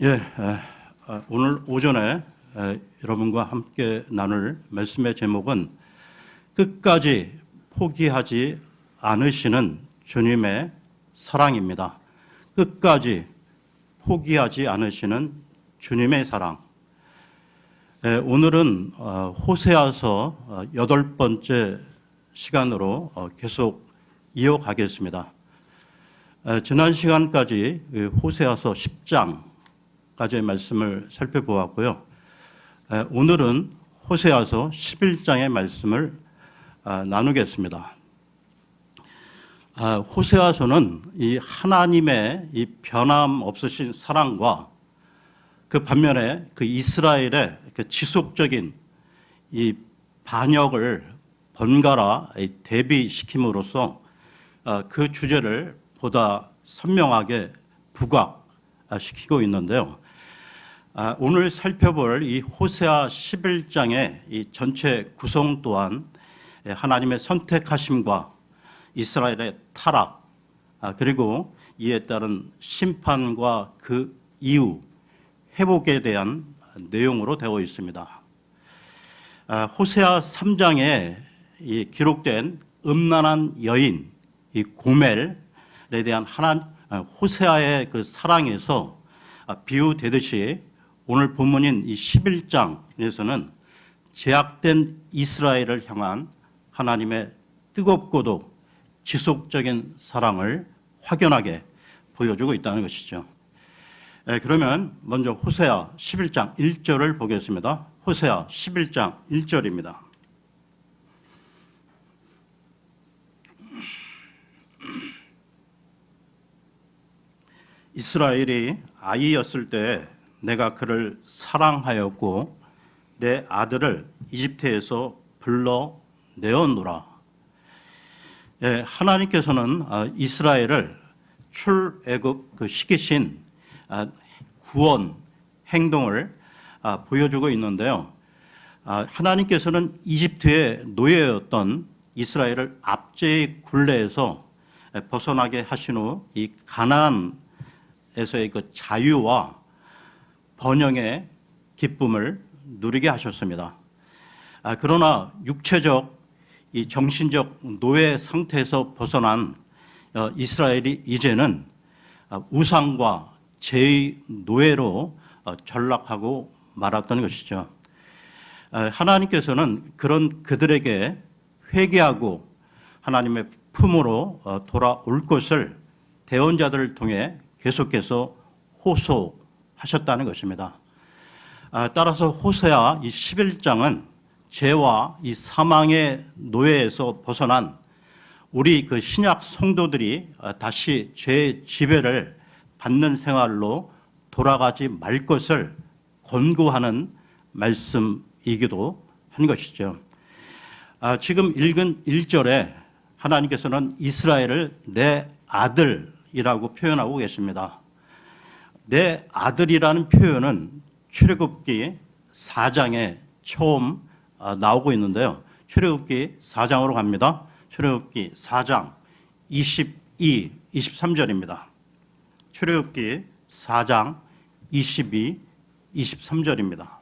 예, 에, 아, 오늘 오전에 에, 여러분과 함께 나눌 말씀의 제목은 끝까지 포기하지 않으시는 주님의 사랑입니다. 끝까지 포기하지 않으시는 주님의 사랑. 에, 오늘은 어, 호세아서 어, 여덟 번째 시간으로 어, 계속 이어가겠습니다. 에, 지난 시간까지 그 호세아서 10장 까지의 말씀을 살펴보았고요. 에, 오늘은 호세아서 11장의 말씀을 아, 나누겠습니다. 아, 호세아서는 이 하나님의 이 변함 없으신 사랑과 그 반면에 그 이스라엘의 그 지속적인 이 반역을 번갈아 이 대비시킴으로써 아, 그 주제를 보다 선명하게 부각시키고 있는데요. 아, 오늘 살펴볼 이 호세아 11장의 이 전체 구성 또한 하나님의 선택하심과 이스라엘의 타락 아, 그리고 이에 따른 심판과 그 이후 회복에 대한 내용으로 되어 있습니다. 아, 호세아 3장에 이 기록된 음란한 여인 이 고멜에 대한 하나 아, 호세아의 그 사랑에서 아, 비유되듯이 오늘 본문인 이 11장에서는 제약된 이스라엘을 향한 하나님의 뜨겁고도 지속적인 사랑을 확연하게 보여주고 있다는 것이죠. 예, 그러면 먼저 호세아 11장 1절을 보겠습니다. 호세아 11장 1절입니다. 이스라엘이 아이였을 때 내가 그를 사랑하였고 내 아들을 이집트에서 불러 내었노라. 예, 하나님께서는 아, 이스라엘을 출애굽 그 시키신 아, 구원 행동을 아, 보여주고 있는데요. 아, 하나님께서는 이집트의 노예였던 이스라엘을 압제의 굴레에서 벗어나게 하신 후 이 가나안에서의 그 자유와 번영의 기쁨을 누리게 하셨습니다. 아, 그러나 육체적 이 정신적 노예 상태에서 벗어난 어, 이스라엘이 이제는 아, 우상과 죄의 노예로 어, 전락하고 말았던 것이죠. 아, 하나님께서는 그런 그들에게 회개하고 하나님의 품으로 어, 돌아올 것을 대언자들을 통해 계속해서 호소 하셨다는 것입니다. 아, 따라서 호세아 이 11장은 죄와 이 사망의 노예에서 벗어난 우리 그 신약 성도들이 어, 다시 죄의 지배를 받는 생활로 돌아가지 말 것을 권고하는 말씀이기도 한 것이죠. 아, 지금 읽은 1절에 하나님께서는 이스라엘을 내 아들이라고 표현하고 계십니다. 내 아들이라는 표현은 출애굽기 4장에 처음 아, 나오고 있는데요. 출애굽기 4장으로 갑니다. 출애굽기 4장 22, 23절입니다. 출애굽기 4장 22, 23절입니다.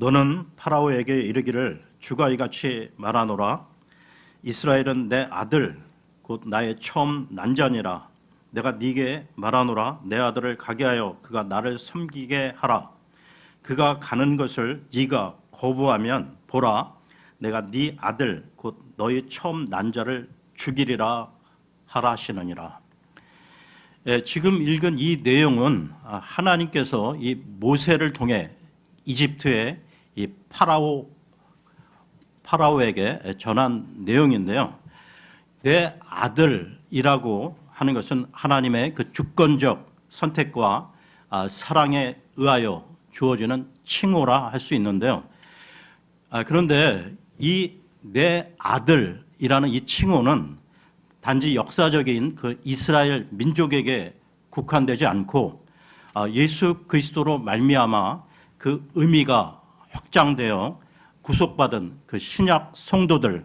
너는 파라오에게 이르기를 주가 이같이 말하노라. 이스라엘은 내 아들 곧 나의 처음 난자니라. 내가 네게 말하노라. 내 아들을 가게 하여 그가 나를 섬기게 하라. 그가 가는 것을 네가 거부하면 보라. 내가 네 아들 곧 너의 처음 난자를 죽이리라 하라 하시느니라. 예, 지금 읽은 이 내용은 아, 하나님께서 이 모세를 통해 이집트의 이 파라오 파라오에게 전한 내용인데요. 내 아들이라고 하는 것은 하나님의 그 주권적 선택과 아, 사랑에 의하여 주어지는 칭호라 할 수 있는데요. 아, 그런데 이 내 아들이라는 이 칭호는 단지 역사적인 그 이스라엘 민족에게 국한되지 않고 아, 예수 그리스도로 말미암아 그 의미가 확장되어 구속받은 그 신약 성도들이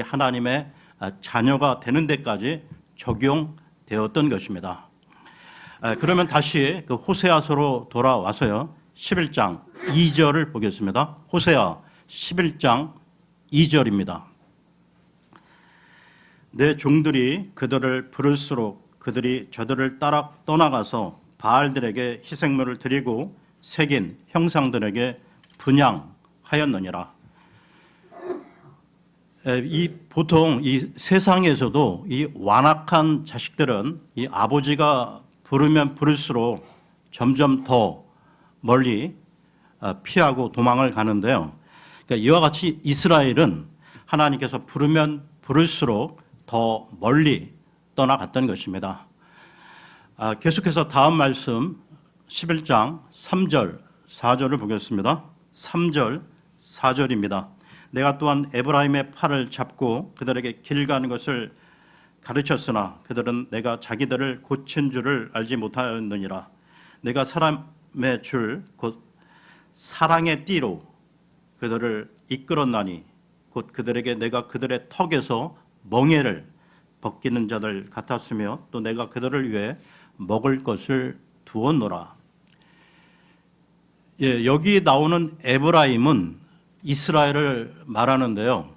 하나님의 아, 자녀가 되는 데까지 적용되었던 것입니다. 아, 그러면 다시 그 호세아서로 돌아와서요. 11장 2절을 보겠습니다. 호세아 11장 2절입니다. 내 종들이 그들을 부를수록 그들이 저들을 따라 떠나가서 바알들에게 희생물을 드리고 새긴 형상들에게 분양하였느니라. 에, 이 보통 이 세상에서도 이 완악한 자식들은 이 아버지가 부르면 부를수록 점점 더 멀리 어, 피하고 도망을 가는데요. 그러니까 이와 같이 이스라엘은 하나님께서 부르면 부를수록 더 멀리 떠나갔던 것입니다. 아, 계속해서 다음 말씀 11장 3절 4절을 보겠습니다. 3절 4절입니다. 내가 또한 에브라임의 팔을 잡고 그들에게 길 가는 것을 가르쳤으나 그들은 내가 자기들을 고친 줄을 알지 못하였느니라. 내가 사람의 줄 곧 사랑의 띠로 그들을 이끌었나니 곧 그들에게 내가 그들의 턱에서 멍에를 벗기는 자들 같았으며 또 내가 그들을 위해 먹을 것을 두었노라. 예, 여기 나오는 에브라임은 이스라엘을 말하는데요.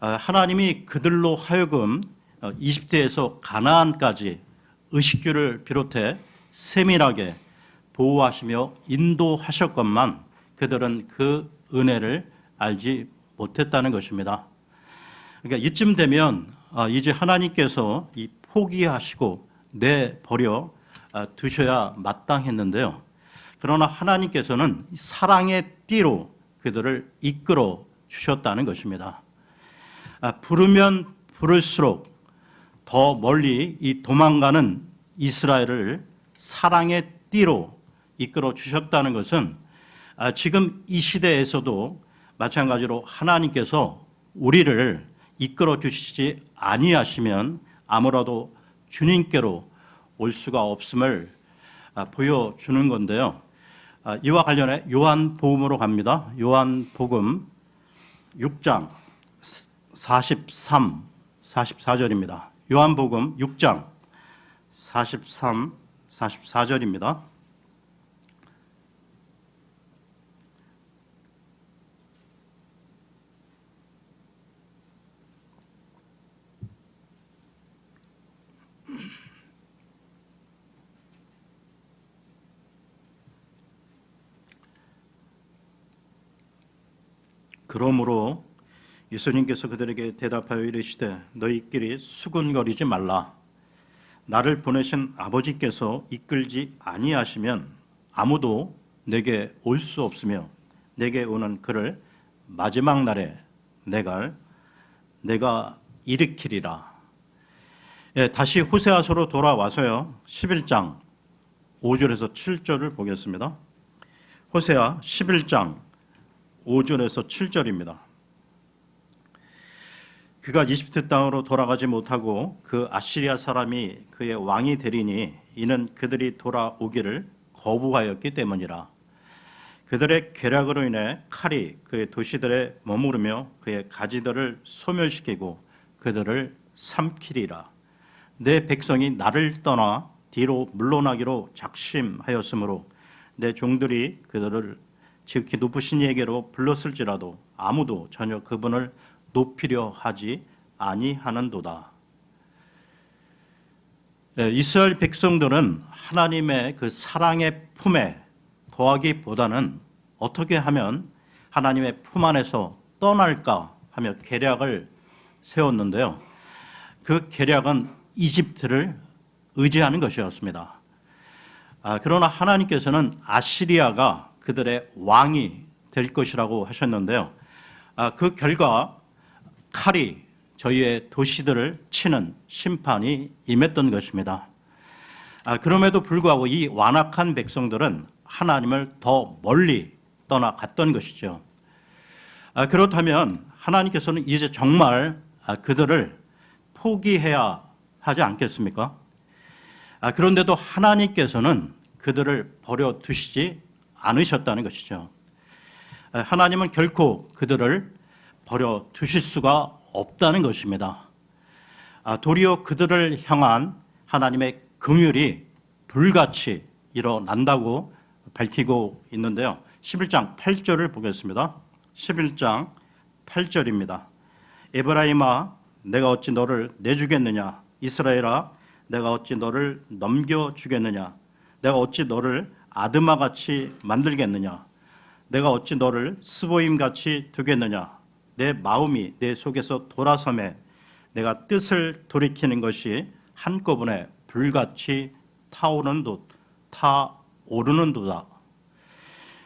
아, 하나님이 그들로 하여금 어, 이집트에서 가나안까지 의식주를 비롯해 세밀하게 보호하시며 인도하셨건만 그들은 그 은혜를 알지 못했다는 것입니다. 그러니까 이쯤 되면 아, 이제 하나님께서 이 포기하시고 내버려 아, 두셔야 마땅했는데요. 그러나 하나님께서는 사랑의 띠로 그들을 이끌어 주셨다는 것입니다. 아, 부르면 부를수록 더 멀리 이 도망가는 이스라엘을 사랑의 띠로 이끌어 주셨다는 것은 아, 지금 이 시대에서도 마찬가지로 하나님께서 우리를 이끌어 주시지 아니하시면 아무라도 주님께로 올 수가 없음을 아, 보여주는 건데요. 아, 이와 관련해 요한 복음으로 갑니다. 요한 복음 6장 43, 44절입니다. 요한 복음 6장 43, 44절입니다. 그러므로 예수님께서 그들에게 대답하여 이르시되 너희끼리 수군거리지 말라 나를 보내신 아버지께서 이끌지 아니하시면 아무도 내게 올 수 없으며 내게 오는 그를 마지막 날에 내가 내가 일으키리라. 예, 다시 호세아서로 돌아와서요. 11장 5절에서 7절을 보겠습니다. 호세아 11장 5절에서 7절입니다. 그가 이집트 땅으로 돌아가지 못하고 그 아시리아 사람이 그의 왕이 되리니 이는 그들이 돌아오기를 거부하였기 때문이라. 그들의 괴락으로 인해 칼이 그의 도시들에 머무르며 그의 가지들을 소멸시키고 그들을 삼키리라. 내 백성이 나를 떠나 뒤로 물러나기로 작심하였으므로 내 종들이 그들을 지극히 높으신 이에게로 불렀을지라도 아무도 전혀 그분을 높이려 하지 아니하는도다. 예, 이스라엘 백성들은 하나님의 그 사랑의 품에 거하기보다는 어떻게 하면 하나님의 품 안에서 떠날까 하며 계략을 세웠는데요. 그 계략은 이집트를 의지하는 것이었습니다. 아, 그러나 하나님께서는 아시리아가 그들의 왕이 될 것이라고 하셨는데요. 아, 그 결과 칼이 저희의 도시들을 치는 심판이 임했던 것입니다. 아, 그럼에도 불구하고 이 완악한 백성들은 하나님을 더 멀리 떠나갔던 것이죠. 아, 그렇다면 하나님께서는 이제 정말 아, 그들을 포기해야 하지 않겠습니까? 아, 그런데도 하나님께서는 그들을 버려 두시지 않으셨다는 것이죠. 아, 하나님은 결코 그들을 버려 두실 수가 없다는 것입니다. 아, 도리어 그들을 향한 하나님의 긍휼이 불같이 일어난다고 밝히고 있는데요. 11장 8절을 보겠습니다. 11장 8절입니다. 에브라임아 내가 어찌 너를 내주겠느냐 이스라엘아 내가 어찌 너를 넘겨 주겠느냐 내가 어찌 너를 아드마 같이 만들겠느냐 내가 어찌 너를 스보임 같이 두겠느냐 내 마음이 내 속에서 돌아섬에 내가 뜻을 돌이키는 것이 한꺼번에 불같이 타오르는 도 타오르는 도다.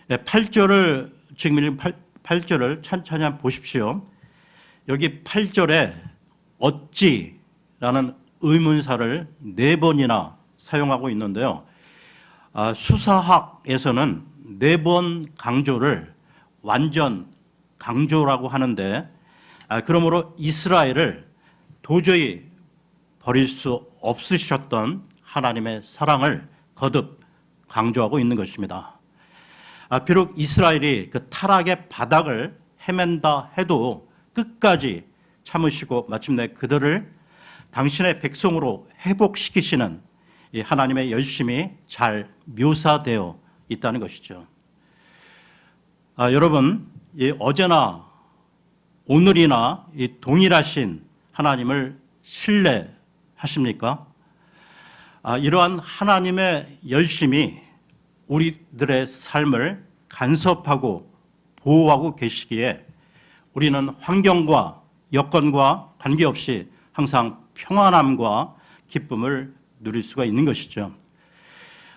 8절을 지금 읽은 8, 절을 천천히 한번 보십시오. 여기 8절에 어찌라는 의문사를 네 번이나 사용하고 있는데요. 아, 수사학에서는 네 번 강조를 완전 강조라고 하는데 아, 그러므로 이스라엘을 도저히 버릴 수 없으셨던 하나님의 사랑을 거듭 강조하고 있는 것입니다. 아, 비록 이스라엘이 그 타락의 바닥을 헤맨다 해도 끝까지 참으시고 마침내 그들을 당신의 백성으로 회복시키시는 이 하나님의 열심이 잘 묘사되어 있다는 것이죠. 아, 여러분, 이 어제나 오늘이나 이 동일하신 하나님을 신뢰하십니까? 아, 이러한 하나님의 열심이 우리들의 삶을 간섭하고 보호하고 계시기에 우리는 환경과 여건과 관계없이 항상 평안함과 기쁨을 누릴 수가 있는 것이죠.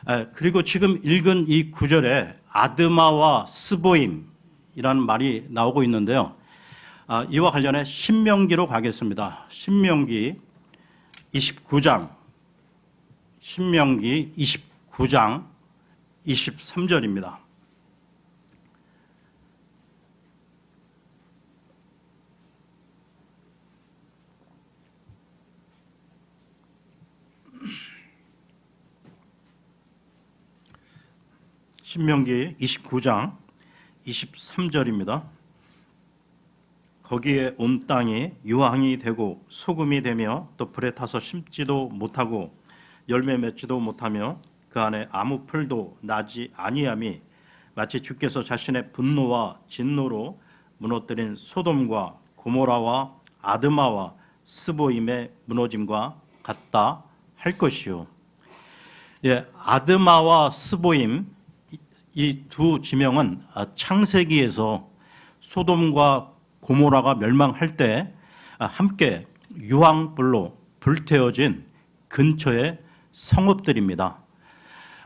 아, 그리고 지금 읽은 이 구절에 아드마와 스보임이라는 말이 나오고 있는데요. 아, 이와 관련해 신명기로 가겠습니다. 신명기 29장, 신명기 29장 23절입니다. 신명기 29장 23절입니다. 거기에 온 땅이 유황이 되고 소금이 되며 또 불에 타서 심지도 못하고 열매 맺지도 못하며 그 안에 아무 풀도 나지 아니함이 마치 주께서 자신의 분노와 진노로 무너뜨린 소돔과 고모라와 아드마와 스보임의 무너짐과 같다 할 것이요. 예, 아드마와 스보임 이 두 지명은 창세기에서 소돔과 고모라가 멸망할 때 함께 유황불로 불태워진 근처의 성읍들입니다.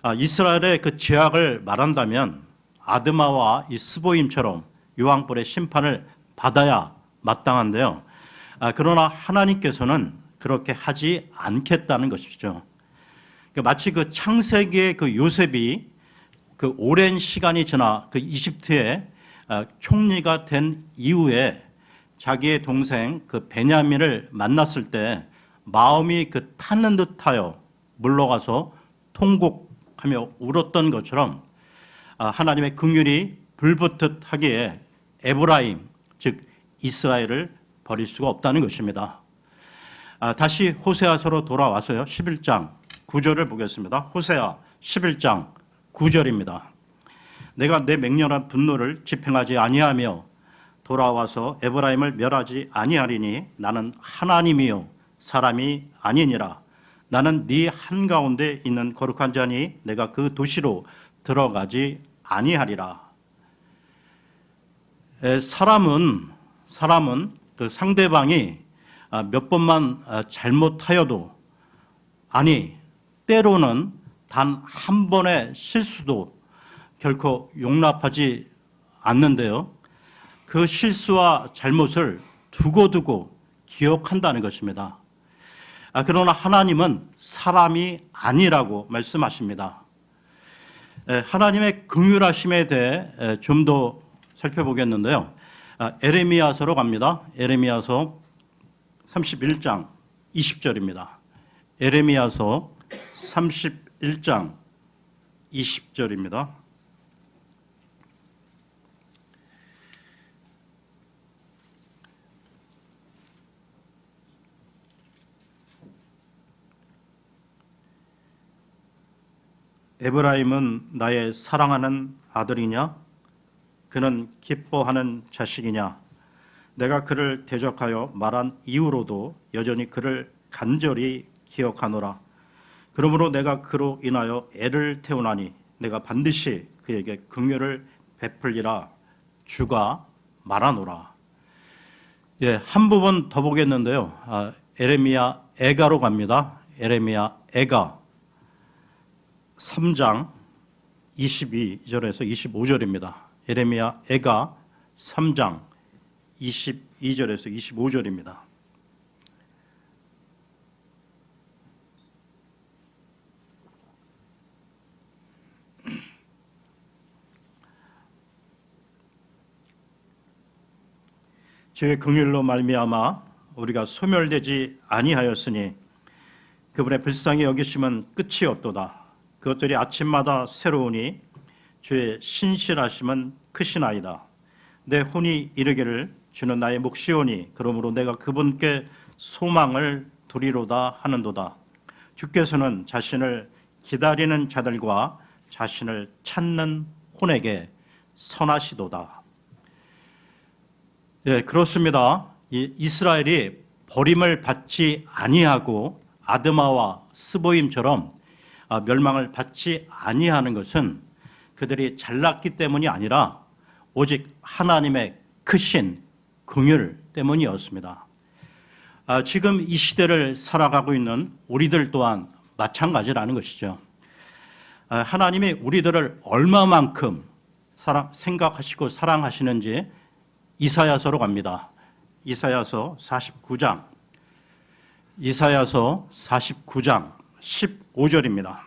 아, 이스라엘의 그 죄악을 말한다면 아드마와 이 스보임처럼 유황불의 심판을 받아야 마땅한데요. 아, 그러나 하나님께서는 그렇게 하지 않겠다는 것이죠. 그 마치 그 창세기의 그 요셉이 그 오랜 시간이 지나 그 이집트의 아, 총리가 된 이후에 자기의 동생 그 베냐민을 만났을 때 마음이 그 타는 듯하여 물러가서 통곡하며 울었던 것처럼 아, 하나님의 긍휼이 불붙듯 하기에 에브라임 즉 이스라엘을 버릴 수가 없다는 것입니다. 아, 다시 호세아서로 돌아와서요. 11장 9절을 보겠습니다. 호세아 11장 9절입니다. 내가 내 맹렬한 분노를 집행하지 아니하며 돌아와서 에브라임을 멸하지 아니하리니 나는 하나님이요 사람이 아니니라. 나는 네 한가운데 있는 거룩한 자니 내가 그 도시로 들어가지 아니하리라. 에, 사람은 사람은 그 상대방이 아, 몇 번만 아, 잘못하여도 아니 때로는 단 한 번의 실수도 결코 용납하지 않는데요. 그 실수와 잘못을 두고두고 기억한다는 것입니다. 아, 그러나 하나님은 사람이 아니라고 말씀하십니다. 에, 하나님의 긍휼하심에 대해 좀 더 살펴보겠는데요. 아, 에레미야서로 갑니다. 에레미야서 31장 20절입니다. 에레미야서 31장 20절입니다. 에브라임은 나의 사랑하는 아들이냐? 그는 기뻐하는 자식이냐? 내가 그를 대적하여 말한 이후로도 여전히 그를 간절히 기억하노라. 그러므로 내가 그로 인하여 애를 태우나니 내가 반드시 그에게 긍휼을 베풀리라 주가 말하노라. 예, 한 부분 더 보겠는데요. 아, 에레미야 에가로 갑니다. 에레미야 에가 3장 22절에서 25절입니다. 에레미야 에가 3장 22절에서 25절입니다. 주의 긍휼로 말미암아 우리가 소멸되지 아니하였으니 그분의 불쌍히 여기심은 끝이 없도다. 그것들이 아침마다 새로우니 주의 신실하심은 크시나이다. 내 혼이 이르기를 주는 나의 몫이오니 그러므로 내가 그분께 소망을 두리로다 하는도다. 주께서는 자신을 기다리는 자들과 자신을 찾는 혼에게 선하시도다. 예, 그렇습니다. 이 이스라엘이 버림을 받지 아니하고 아드마와 스보임처럼 아, 멸망을 받지 아니하는 것은 그들이 잘났기 때문이 아니라 오직 하나님의 크신 긍휼 때문이었습니다. 아, 지금 이 시대를 살아가고 있는 우리들 또한 마찬가지라는 것이죠. 아, 하나님이 우리들을 얼마만큼 사랑, 생각하시고 사랑하시는지 이사야서로 갑니다. 이사야서 49장. 이사야서 49장 15절입니다.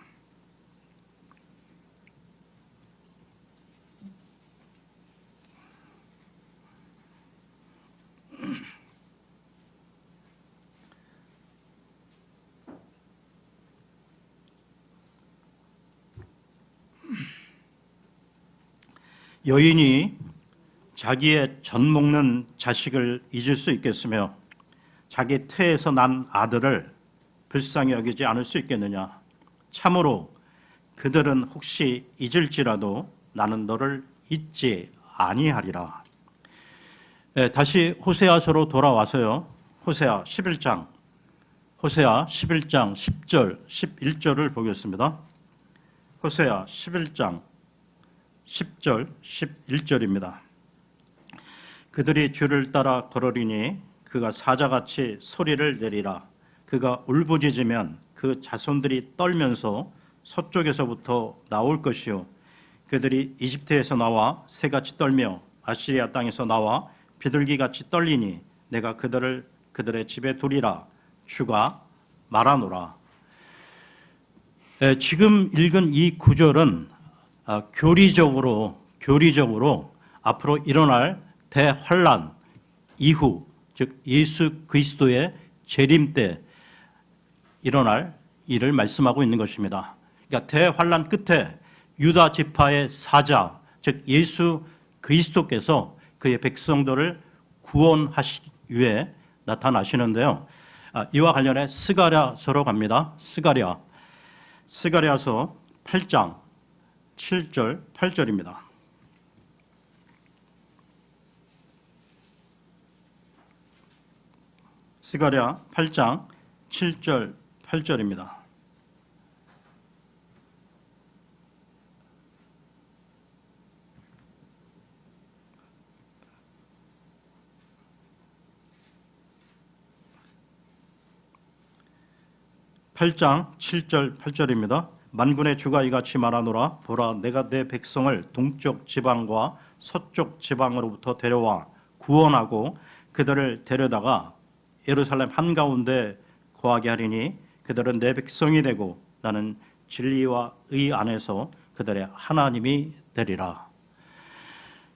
여인이 자기의 젖 먹는 자식을 잊을 수 있겠으며 자기 태에서 난 아들을 불쌍히 여기지 않을 수 있겠느냐? 참으로 그들은 혹시 잊을지라도 나는 너를 잊지 아니하리라. 네, 다시 호세아서로 돌아와서요. 호세아 11장 호세아 11장 10절 11절을 보겠습니다. 호세아 11장 10절 11절입니다. 그들이 뒤를 따라 걸으리니 그가 사자같이 소리를 내리라. 그가 울부짖으면 그 자손들이 떨면서 서쪽에서부터 나올 것이요. 그들이 이집트에서 나와 새같이 떨며 아시리아 땅에서 나와 비둘기같이 떨리니 내가 그들을 그들의 집에 두리라. 주가 말하노라. 에, 지금 읽은 이 구절은 아, 교리적으로 교리적으로 앞으로 일어날 대환란 이후 즉 예수 그리스도의 재림 때 일어날 일을 말씀하고 있는 것입니다. 그러니까 대환란 끝에 유다 지파의 사자 즉 예수 그리스도께서 그의 백성들을 구원하시기 위해 나타나시는데요. 아, 이와 관련해 스가랴서로 갑니다. 스가랴 스가랴서 8장 7절 8절입니다. 스가랴 8장 7절 8절입니다. (8장 7절 8절입니다) 만군의 주가 이같이 말하노라 보라 내가 내 백성을 동쪽 지방과 서쪽 지방으로부터 데려와 구원하고 그들을 데려다가 예루살렘 한가운데 거하게 하리니 그들은 내 백성이 되고 나는 진리와 의 안에서 그들의 하나님이 되리라.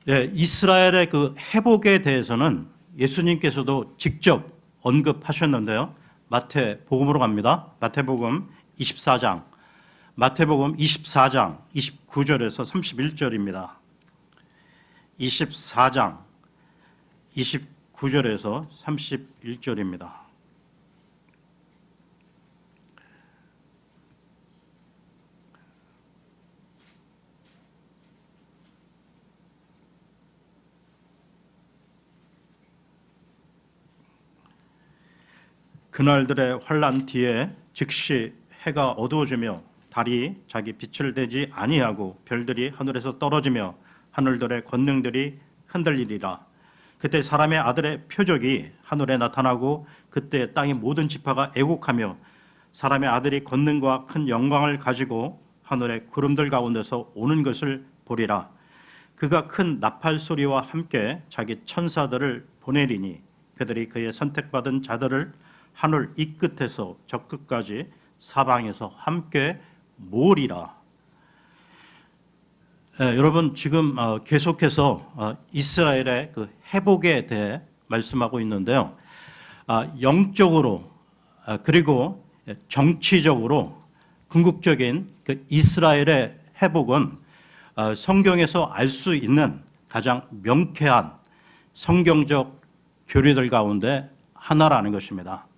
예, 이스라엘의 그 회복에 대해서는 예수님께서도 직접 언급하셨는데요. 마태복음으로 갑니다. 마태복음 24장. 마태복음 24장 29절에서 31절입니다. 24장 29 절에서 31절입니다. 그날들의 환란 뒤에 즉시 해가 어두워지며 달이 자기 빛을 대지 아니하고 별들이 하늘에서 떨어지며 하늘들의 권능들이 흔들리리라. 그때 사람의 아들의 표적이 하늘에 나타나고 그때 땅의 모든 지파가 애곡하며 사람의 아들이 권능과 큰 영광을 가지고 하늘의 구름들 가운데서 오는 것을 보리라. 그가 큰 나팔 소리와 함께 자기 천사들을 보내리니 그들이 그의 선택받은 자들을 하늘 이 끝에서 저 끝까지 사방에서 함께 모으리라. 예, 여러분 지금 어, 계속해서 어, 이스라엘의 그 회복에 대해 말씀하고 있는데요. 아, 영적으로 아, 그리고 정치적으로 궁극적인 그 이스라엘의 회복은 어, 성경에서 알 수 있는 가장 명쾌한 성경적 교리들 가운데 하나라는 것입니다.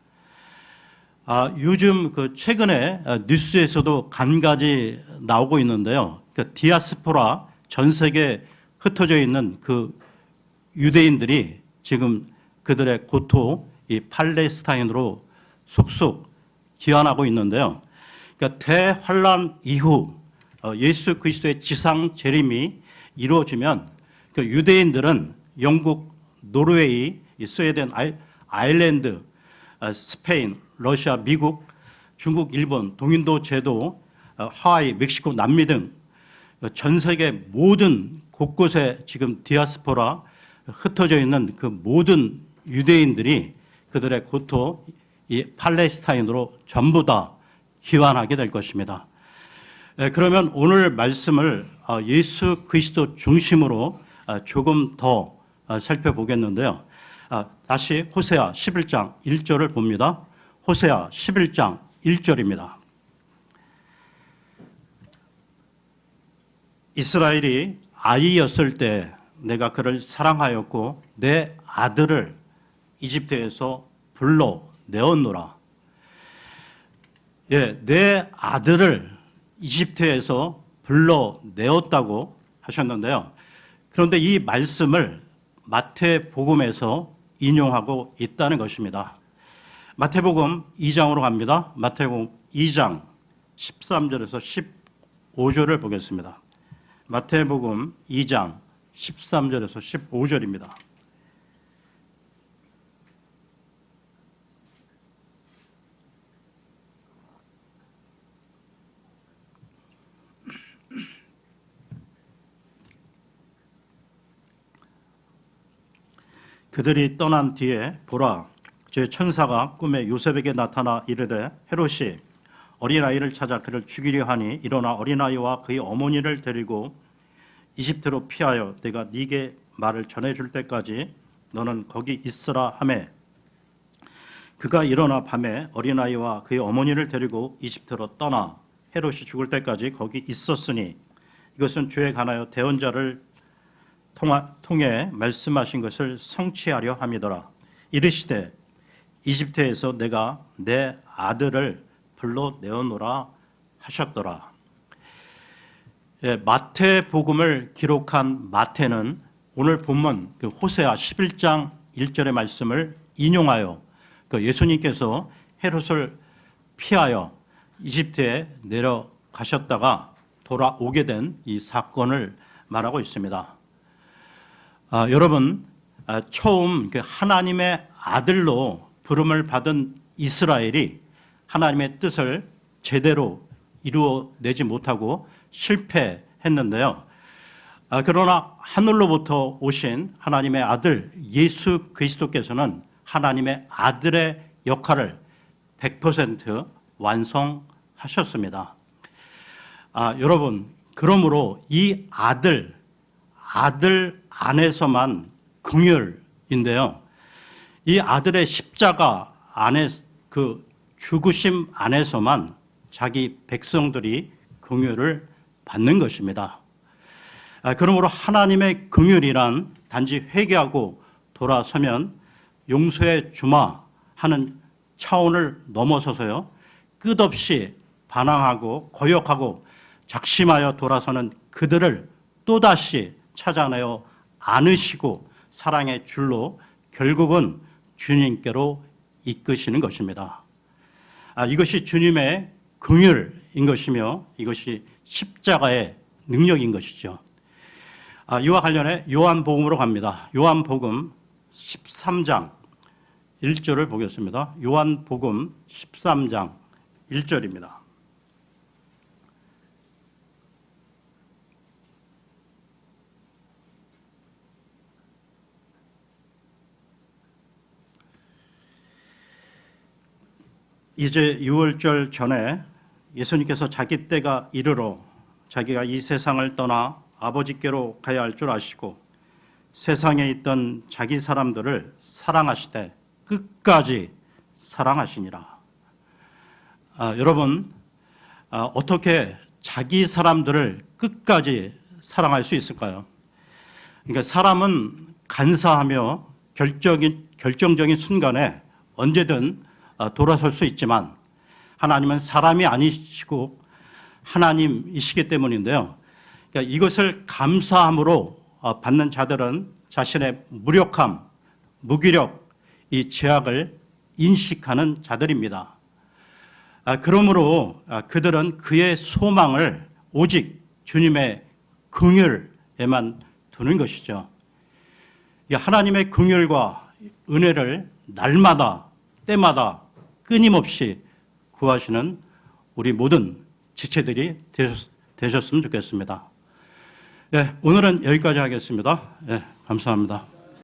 아, 요즘 그 최근에 뉴스에서도 간 가지 나오고 있는데요. 그 디아스포라 전 세계에 흩어져 있는 그 유대인들이 지금 그들의 고토 이 팔레스타인으로 속속 기환하고 있는데요. 그러니까 대환란 이후 어, 예수 그리스도의 지상 재림이 이루어지면 그 유대인들은 영국, 노르웨이, 스웨덴, 아일랜드, 어, 스페인, 러시아, 미국, 중국, 일본, 동인도 제도, 어, 하와이, 멕시코, 남미 등 전 세계 모든 곳곳에 지금 디아스포라 흩어져 있는 그 모든 유대인들이 그들의 고토 이 팔레스타인으로 전부 다 기환하게 될 것입니다. 예, 그러면 오늘 말씀을 어, 예수 그리스도 중심으로 어, 조금 더 살펴보겠는데요. 다시 호세아 11장 1절을 봅니다. 호세아 11장 1절입니다. 이스라엘이 아이였을 때 내가 그를 사랑하였고 내 아들을 이집트에서 불러 내었노라. 예, 내 아들을 이집트에서 불러 내었다고 하셨는데요. 그런데 이 말씀을 마태복음에서 인용하고 있다는 것입니다. 마태복음 2장으로 갑니다. 마태복음 2장 13절에서 15절을 보겠습니다. 마태복음 2장 13절에서 15절입니다. 그들이 떠난 뒤에 보라 제 천사가 꿈에 요셉에게 나타나 이르되 헤롯이 어린아이를 찾아 그를 죽이려 하니 일어나 어린아이와 그의 어머니를 데리고 이집트로 피하여 내가 네게 말을 전해줄 때까지 너는 거기 있으라 하매. 그가 일어나 밤에 어린아이와 그의 어머니를 데리고 이집트로 떠나 헤롯이 죽을 때까지 거기 있었으니 이것은 주에 관하여 대언자를 통해 말씀하신 것을 성취하려 함이더라. 이르시되 이집트에서 내가 내 아들을 불러 내어노라 하셨더라. 예, 마태복음을 기록한 마태는 오늘 본문 그 호세아 11장 1절의 말씀을 인용하여 그 예수님께서 헤롯을 피하여 이집트에 내려가셨다가 돌아오게 된 이 사건을 말하고 있습니다. 아, 여러분 아, 처음 그 하나님의 아들로 부름을 받은 이스라엘이 하나님의 뜻을 제대로 이루어내지 못하고 실패했는데요. 아, 그러나 하늘로부터 오신 하나님의 아들 예수 그리스도께서는 하나님의 아들의 역할을 100% 완성하셨습니다. 아, 여러분, 그러므로 이 아들, 아들 안에서만 긍휼인데요. 이 아들의 십자가 안에 그 죽으심 안에서만 자기 백성들이 긍휼을 받는 것입니다. 아, 그러므로 하나님의 긍휼이란 단지 회개하고 돌아서면 용서해 주마 하는 차원을 넘어서서요. 끝없이 반항하고 거역하고 작심하여 돌아서는 그들을 또다시 찾아내어 안으시고 사랑의 줄로 결국은 주님께로 이끄시는 것입니다. 아, 이것이 주님의 긍휼인 것이며 이것이 십자가의 능력인 것이죠. 아, 이와 관련해 요한복음으로 갑니다. 요한복음 13장 1절을 보겠습니다. 요한복음 13장 1절입니다. 이제 6월절 전에 예수님께서 자기 때가 이르러 자기가 이 세상을 떠나 아버지께로 가야 할 줄 아시고 세상에 있던 자기 사람들을 사랑하시되 끝까지 사랑하시니라. 아, 여러분 아, 어떻게 자기 사람들을 끝까지 사랑할 수 있을까요? 그러니까 사람은 간사하며 결정인, 결정적인 순간에 언제든 아, 돌아설 수 있지만 하나님은 사람이 아니시고 하나님이시기 때문인데요. 그러니까 이것을 감사함으로 어, 받는 자들은 자신의 무력함, 무기력, 이 제약을 인식하는 자들입니다. 아, 그러므로 아, 그들은 그의 소망을 오직 주님의 긍휼에만 두는 것이죠. 이 하나님의 긍휼과 은혜를 날마다 때마다 끊임없이 구하시는 우리 모든 지체들이 되셨, 되셨 으면 좋겠습니다. 예, 오늘은 여기까지 하겠습니다. 예, 감사합니다.